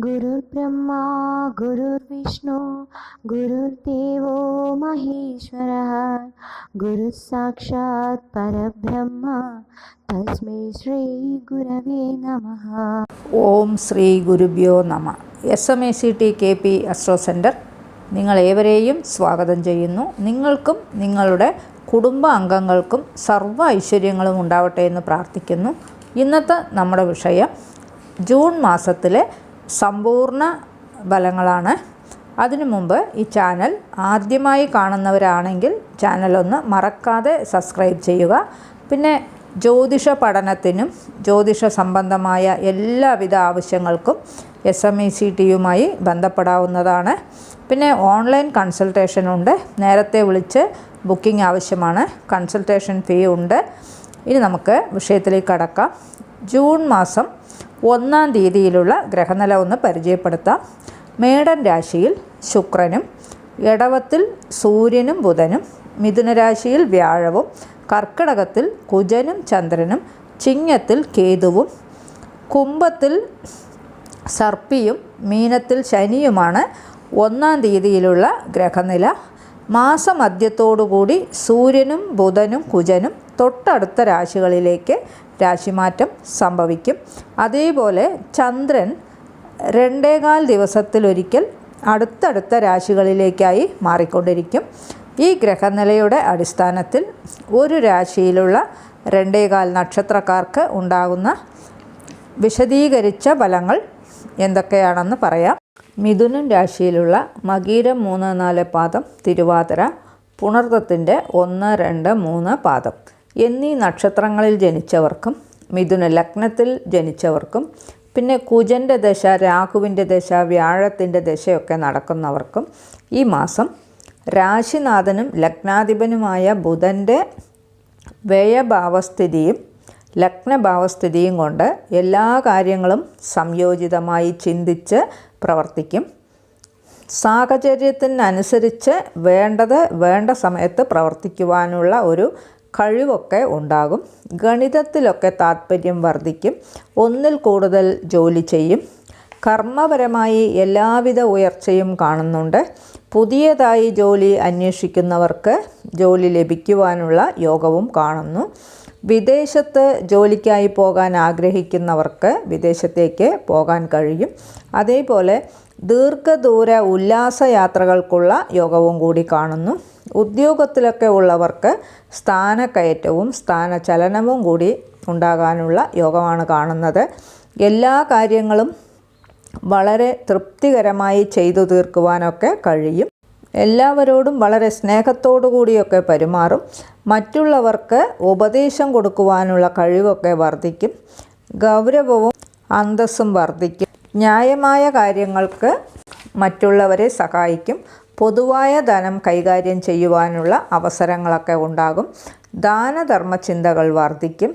गुरुर्ब्रह्मा गुरुर्विष्णु गुरुर्देवो महेश्वरः गुरुः साक्षात् परब्रह्म तस्मै श्रीगुरवे नमः ഓം ശ്രീ ഗുരുഭ്യോ നമ S M A C T K P astro centre നിങ്ങളേവരെയും സ്വാഗതം ചെയ്യുന്നു നിങ്ങൾക്കും നിങ്ങളുടെ കുടുംബ അംഗങ്ങൾക്കും സർവ്വ ഐശ്വര്യങ്ങളും ഉണ്ടാവട്ടെ എന്ന് പ്രാർത്ഥിക്കുന്നു ഇന്നത്തെ നമ്മുടെ വിഷയം ജൂൺ മാസത്തിലെ സമ്പൂർണ ഫലങ്ങളാണ്. അതിനു മുമ്പ് ഈ ചാനൽ ആദ്യമായി കാണുന്നവരാണെങ്കിൽ ചാനലൊന്ന് മറക്കാതെ സബ്സ്ക്രൈബ് ചെയ്യുക. പിന്നെ ജ്യോതിഷ പഠനത്തിനും ജ്യോതിഷ സംബന്ധമായ എല്ലാവിധ ആവശ്യങ്ങൾക്കും എസ് എം ഇ സി ടിയുമായി ബന്ധപ്പെടാവുന്നതാണ്. പിന്നെ ഓൺലൈൻ കൺസൾട്ടേഷനുണ്ട് നേരത്തെ വിളിച്ച് ബുക്കിംഗ് ആവശ്യമാണ്. കൺസൾട്ടേഷൻ ഫീ ഉണ്ട്. ഇനി നമുക്ക് വിഷയത്തിലേക്ക് കടക്കാം. ജൂൺ മാസം ഒന്നാം തീയതിയിലുള്ള ഗ്രഹനില ഒന്ന് പരിചയപ്പെടുത്താം. മേടൻ രാശിയിൽ ശുക്രനും ഇടവത്തിൽ സൂര്യനും ബുധനും മിഥുനരാശിയിൽ വ്യാഴവും കർക്കിടകത്തിൽ കുജനും ചന്ദ്രനും ചിങ്ങത്തിൽ കേതുവും കുംഭത്തിൽ സർപ്പിയും മീനത്തിൽ ശനിയുമാണ് ഒന്നാം തീയതിയിലുള്ള ഗ്രഹനില. മാസമധ്യത്തോടുകൂടി സൂര്യനും ബുധനും കുജനും തൊട്ടടുത്ത രാശികളിലേക്ക് രാശിമാറ്റം സംഭവിക്കും. അതേപോലെ ചന്ദ്രൻ രണ്ടേകാൽ ദിവസത്തിലൊരിക്കൽ അടുത്തടുത്ത രാശികളിലേക്കായി മാറിക്കൊണ്ടിരിക്കും. ഈ ഗ്രഹനിലയുടെ അടിസ്ഥാനത്തിൽ ഒരു രാശിയിലുള്ള രണ്ടേകാൽ നക്ഷത്രക്കാർക്ക് ഉണ്ടാകുന്ന വിശദീകരിച്ച ഫലങ്ങൾ എന്തൊക്കെയാണെന്ന് പറയാം. മിഥുനം രാശിയിലുള്ള മകീരം മൂന്ന് നാല് പാദം തിരുവാതിര പുണർത്തത്തിന്റെ ഒന്ന് രണ്ട് മൂന്ന് പാദം. എന്നീ നക്ഷത്രങ്ങളിൽ ജനിച്ചവർക്കും മിഥുന ലഗ്നത്തിൽ ജനിച്ചവർക്കും പിന്നെ കുജന്റെ ദശ രാഹുവിന്റെ ദശ വ്യാഴത്തിന്റെ ദശയൊക്കെ നടക്കുന്നവർക്കും ഈ മാസം രാശിനാഥനും ലഗ്നാധിപനുമായ ബുധന്റെ വ്യയഭാവസ്ഥിതിയും ലഗ്നഭാവസ്ഥിതിയും കൊണ്ട് എല്ലാ കാര്യങ്ങളും സംയോജിതമായി ചിന്തിച്ച് പ്രവർത്തിക്കും. സാഹചര്യത്തിനനുസരിച്ച് വേണ്ടത് വേണ്ട സമയത്ത് പ്രവർത്തിക്കുവാനുള്ള ഒരു കഴിവൊക്കെ ഉണ്ടാകും. ഗണിതത്തിലൊക്കെ താല്പര്യം വർദ്ധിക്കും. ഒന്നിൽ കൂടുതൽ ജോലി ചെയ്യും. കർമ്മപരമായി എല്ലാവിധ ഉയർച്ചയും കാണുന്നുണ്ട്. പുതിയതായി ജോലി അന്വേഷിക്കുന്നവർക്ക് ജോലി ലഭിക്കുവാനുള്ള യോഗവും കാണുന്നു. വിദേശത്ത് ജോലിക്കായി പോകാൻ ആഗ്രഹിക്കുന്നവർക്ക് വിദേശത്തേക്ക് പോകാൻ കഴിയും. അതേപോലെ ദീർഘദൂര ഉല്ലാസയാത്രകൾക്കുള്ള യോഗവും കൂടി കാണുന്നു. ഉദ്യോഗത്തിലൊക്കെ ഉള്ളവർക്ക് സ്ഥാനക്കയറ്റവും സ്ഥാനചലനവും കൂടി ഉണ്ടാകാനുള്ള യോഗമാണ് കാണുന്നത്. എല്ലാ കാര്യങ്ങളും വളരെ തൃപ്തികരമായി ചെയ്തു തീർക്കുവാനൊക്കെ കഴിയും. എല്ലാവരോടും വളരെ സ്നേഹത്തോടു കൂടിയൊക്കെ പെരുമാറും. മറ്റുള്ളവർക്ക് ഉപദേശം കൊടുക്കുവാനുള്ള കഴിവൊക്കെ വർദ്ധിക്കും. ഗൗരവവും അന്തസ്സും വർദ്ധിക്കും. ന്യായമായ കാര്യങ്ങൾക്ക് മറ്റുള്ളവരെ സഹായിക്കും. പൊതുവായ ധനം കൈകാര്യം ചെയ്യുവാനുള്ള അവസരങ്ങളൊക്കെ ഉണ്ടാകും. ദാനധർമ്മ ചിന്തകൾ വർദ്ധിക്കും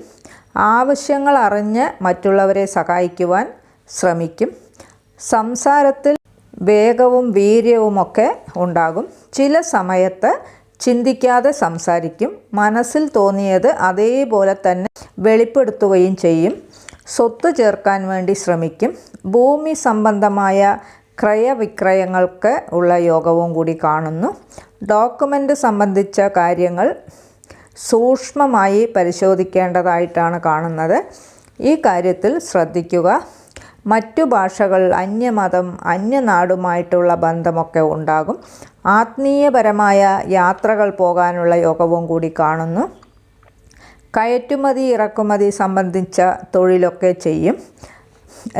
ആവശ്യങ്ങൾ അറിഞ്ഞ് മറ്റുള്ളവരെ സഹായിക്കുവാൻ ശ്രമിക്കും. സംസാരത്തിൽ വേഗവും വീര്യവുമൊക്കെ ഉണ്ടാകും. ചില സമയത്ത് ചിന്തിക്കാതെ സംസാരിക്കും. മനസ്സിൽ തോന്നിയത് അതേപോലെ തന്നെ വെളിപ്പെടുത്തുകയും ചെയ്യും. സ്വത്ത് ചേർക്കാൻ വേണ്ടി ശ്രമിക്കും. ഭൂമി സംബന്ധമായ ക്രയവിക്രയങ്ങൾക്ക് ഉള്ള യോഗവും കൂടി കാണുന്നു. ഡോക്യുമെന്റ് സംബന്ധിച്ച കാര്യങ്ങൾ സൂക്ഷ്മമായി പരിശോധിക്കേണ്ടതായിട്ടാണ് കാണുന്നത്. ഈ കാര്യത്തിൽ ശ്രദ്ധിക്കുക. മറ്റു ഭാഷകൾ അന്യമതം അന്യനാടുമായിട്ടുള്ള ബന്ധമൊക്കെ ഉണ്ടാകും. ആത്മീയപരമായ യാത്രകൾ പോകാനുള്ള യോഗവും കൂടി കാണുന്നു. കയറ്റുമതി ഇറക്കുമതി സംബന്ധിച്ച തൊഴിലൊക്കെ ചെയ്യും.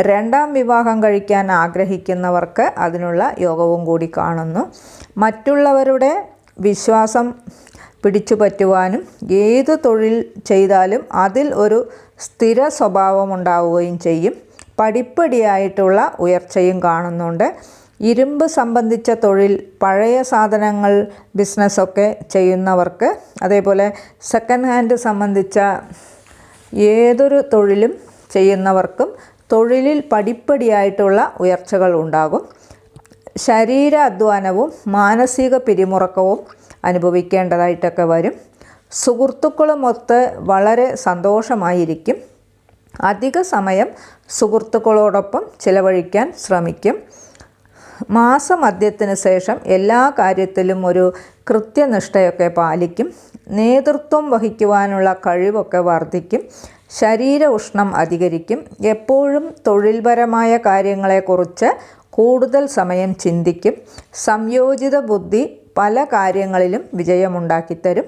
രണ്ടാം വിവാഹം കഴിക്കാൻ ആഗ്രഹിക്കുന്നവർക്ക് അതിനുള്ള യോഗവും കൂടി കാണുന്നു. മറ്റുള്ളവരുടെ വിശ്വാസം പിടിച്ചു പറ്റുവാനും ഏത് തൊഴിൽ ചെയ്താലും അതിൽ ഒരു സ്ഥിര സ്വഭാവം ഉണ്ടാവുകയും ചെയ്യും. പടിപ്പടിയായിട്ടുള്ള ഉയർച്ചയും കാണുന്നുണ്ട്. ഇരുമ്പ് സംബന്ധിച്ച തൊഴിൽ പഴയ സാധനങ്ങൾ ബിസിനസ്സൊക്കെ ചെയ്യുന്നവർക്ക് അതേപോലെ സെക്കൻഡ് ഹാൻഡ് സംബന്ധിച്ച ഏതൊരു തൊഴിലും ചെയ്യുന്നവർക്കും തൊഴിലിൽ പടിപ്പടിയായിട്ടുള്ള ഉയർച്ചകൾ ഉണ്ടാകും. ശരീര അധ്വാനവും മാനസിക പിരിമുറക്കവും അനുഭവിക്കേണ്ടതായിട്ടൊക്കെ വരും. സുഹൃത്തുക്കളുമൊത്ത് വളരെ സന്തോഷമായിരിക്കും. അധിക സമയം സുഹൃത്തുക്കളോടൊപ്പം ചിലവഴിക്കാൻ ശ്രമിക്കും. മാസമധ്യത്തിന് ശേഷം എല്ലാ കാര്യത്തിലും ഒരു കൃത്യനിഷ്ഠയൊക്കെ പാലിക്കും. നേതൃത്വം വഹിക്കുവാനുള്ള കഴിവൊക്കെ വർദ്ധിക്കും. ശരീര ഉഷ്ണം അധികരിക്കും. എപ്പോഴും തൊഴിൽപരമായ കാര്യങ്ങളെക്കുറിച്ച് കൂടുതൽ സമയം ചിന്തിക്കും. സംയോജിത ബുദ്ധി പല കാര്യങ്ങളിലും വിജയമുണ്ടാക്കിത്തരും.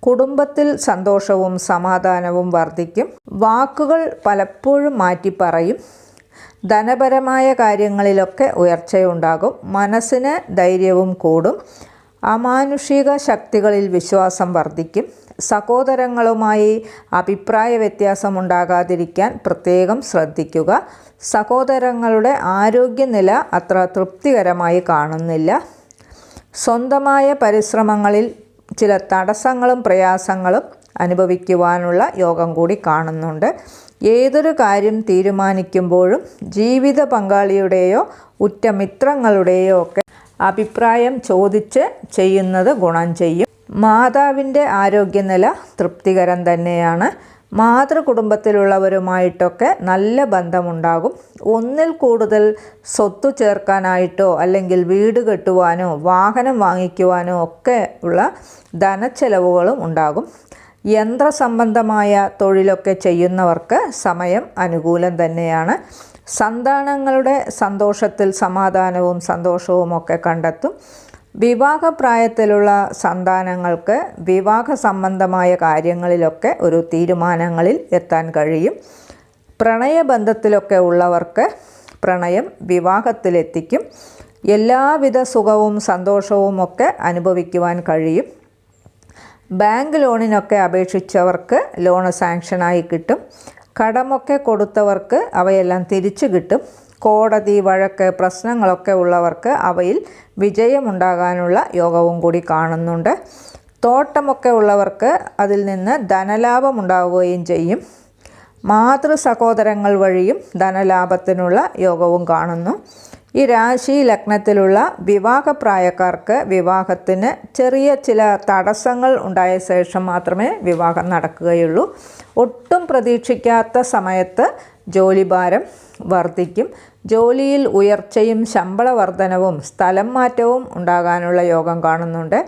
കുടുംബത്തിൽ സന്തോഷവും സമാധാനവും വർദ്ധിക്കും. വാക്കുകൾ പലപ്പോഴും മാറ്റി പറയും ധനപരമായ കാര്യങ്ങളിലൊക്കെ ഉയർച്ചയുണ്ടാകും. മനസ്സിന് ധൈര്യവും കൂടും. അമാനുഷിക ശക്തികളിൽ വിശ്വാസം വർദ്ധിക്കും. സഹോദരങ്ങളുമായി അഭിപ്രായ വ്യത്യാസമുണ്ടാകാതിരിക്കാൻ പ്രത്യേകം ശ്രദ്ധിക്കുക. സഹോദരങ്ങളുടെ ആരോഗ്യനില അത്ര തൃപ്തികരമായി കാണുന്നില്ല. സ്വന്തമായ പരിശ്രമങ്ങളിൽ ചില തടസ്സങ്ങളും പ്രയാസങ്ങളും അനുഭവിക്കുവാനുള്ള യോഗം കൂടി കാണുന്നുണ്ട്. ഏതൊരു കാര്യം തീരുമാനിക്കുമ്പോഴും ജീവിത പങ്കാളിയുടെയോ ഉറ്റമിത്രങ്ങളുടെയോ ഒക്കെ അഭിപ്രായം ചോദിച്ച് ചെയ്യുന്നത് ഗുണം ചെയ്യും. മാതാവിന്റെ ആരോഗ്യനില തൃപ്തികരം തന്നെയാണ്. മാതൃകുടുംബത്തിലുള്ളവരുമായിട്ടൊക്കെ നല്ല ബന്ധമുണ്ടാകും. ഒന്നിൽ കൂടുതൽ സ്വത്ത് ചേർക്കാനായിട്ടോ അല്ലെങ്കിൽ വീട് കെട്ടുവാനോ വാഹനം വാങ്ങിക്കുവാനോ ഒക്കെ ഉള്ള ധനച്ചെലവുകളും ഉണ്ടാകും. യന്ത്രസംബന്ധമായ തൊഴിലൊക്കെ ചെയ്യുന്നവർക്ക് സമയം അനുകൂലം തന്നെയാണ്. സന്താനങ്ങളുടെ സന്തോഷത്തിൽ സമാധാനവും സന്തോഷവും ഒക്കെ കണ്ടെത്തും. വിവാഹപ്രായത്തിലുള്ള സന്താനങ്ങൾക്ക് വിവാഹ സംബന്ധമായ കാര്യങ്ങളിലൊക്കെ ഒരു തീരുമാനങ്ങളിൽ എത്താൻ കഴിയും. പ്രണയബന്ധത്തിലൊക്കെ ഉള്ളവർക്ക് പ്രണയം വിവാഹത്തിലെത്തിക്കും. എല്ലാവിധ സുഖവും സന്തോഷവും ഒക്കെ അനുഭവിക്കുവാൻ കഴിയും. ബാങ്ക് ലോണിനൊക്കെ അപേക്ഷിച്ചവർക്ക് ലോണ് സാങ്ഷനായി കിട്ടും. കടമൊക്കെ കൊടുത്തവർക്ക് അവയെല്ലാം തിരിച്ചു കിട്ടും. കോടതി വഴക്ക് പ്രശ്നങ്ങളൊക്കെ ഉള്ളവർക്ക് അവയിൽ വിജയമുണ്ടാകാനുള്ള യോഗവും കൂടി കാണുന്നുണ്ട്. തോട്ടമൊക്കെ ഉള്ളവർക്ക് അതിൽ നിന്ന് ധനലാഭം ഉണ്ടാവുകയും ചെയ്യും. മാതൃ സഹോദരങ്ങൾ വഴിയും ധനലാഭത്തിനുള്ള യോഗവും കാണുന്നു. ഈ രാശി ലഗ്നത്തിലുള്ള വിവാഹപ്രായക്കാർക്ക് വിവാഹത്തിന് ചെറിയ ചില തടസ്സങ്ങൾ ഉണ്ടായ ശേഷം മാത്രമേ വിവാഹം നടക്കുകയുള്ളൂ. ഒട്ടും പ്രതീക്ഷിക്കാത്ത സമയത്ത് ജോലിഭാരം വർദ്ധിക്കും. ജോലിയിൽ ഉയർച്ചയും ശമ്പള വർധനവും സ്ഥലം മാറ്റവും ഉണ്ടാകാനുള്ള യോഗം കാണുന്നുണ്ട്.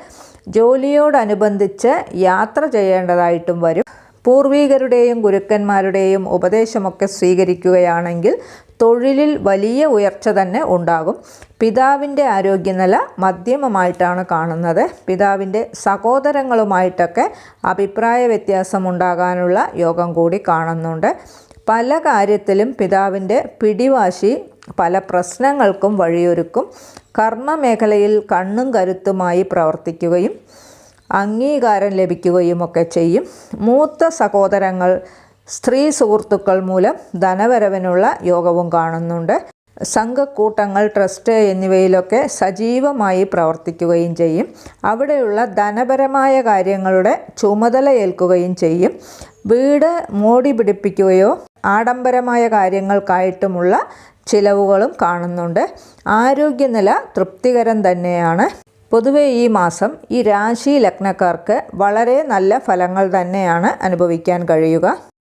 ജോലിയോടനുബന്ധിച്ച് യാത്ര ചെയ്യേണ്ടതായിട്ടും വരും. പൂർവീകരുടെയും ഗുരുക്കന്മാരുടെയും ഉപദേശമൊക്കെ സ്വീകരിക്കുകയാണെങ്കിൽ തൊഴിലിൽ വലിയ ഉയർച്ച തന്നെ ഉണ്ടാകും. പിതാവിന്റെ ആരോഗ്യനില മധ്യമമായിട്ടാണ് കാണുന്നത്. പിതാവിന്റെ സഹോദരങ്ങളുമായിട്ടൊക്കെ അഭിപ്രായ വ്യത്യാസം ഉണ്ടാകാനുള്ള യോഗം കൂടി കാണുന്നുണ്ട്. പല കാര്യത്തിലും പിതാവിന്റെ പിടിവാശി പല പ്രശ്നങ്ങൾക്കും വഴിയൊരുക്കും. കർമ്മമേഖലയിൽ കണ്ണും കരുത്തുമായി പ്രവർത്തിക്കുകയും അംഗീകാരം ലഭിക്കുകയുമൊക്കെ ചെയ്യും. മൂത്ത സഹോദരങ്ങൾ സ്ത്രീ സുഹൃത്തുക്കൾ മൂലം ധനവരവിനുള്ള യോഗവും കാണുന്നുണ്ട്. സംഘക്കൂട്ടങ്ങൾ ട്രസ്റ്റ് എന്നിവയിലൊക്കെ സജീവമായി പ്രവർത്തിക്കുകയും ചെയ്യും. അവിടെയുള്ള ധനപരമായ കാര്യങ്ങളുടെ ചുമതല ഏൽക്കുകയും ചെയ്യും. വീട് മോടി പിടിപ്പിക്കുകയോ ആഡംബരമായ കാര്യങ്ങൾക്കായിട്ടുമുള്ള ചിലവുകളും കാണുന്നുണ്ട്. ആരോഗ്യനില തൃപ്തികരം തന്നെയാണ്. പൊതുവേ ഈ മാസം ഈ രാശി ലഗ്നക്കാർക്ക് വളരെ നല്ല ഫലങ്ങൾ തന്നെയാണ് അനുഭവിക്കാൻ കഴിയുക.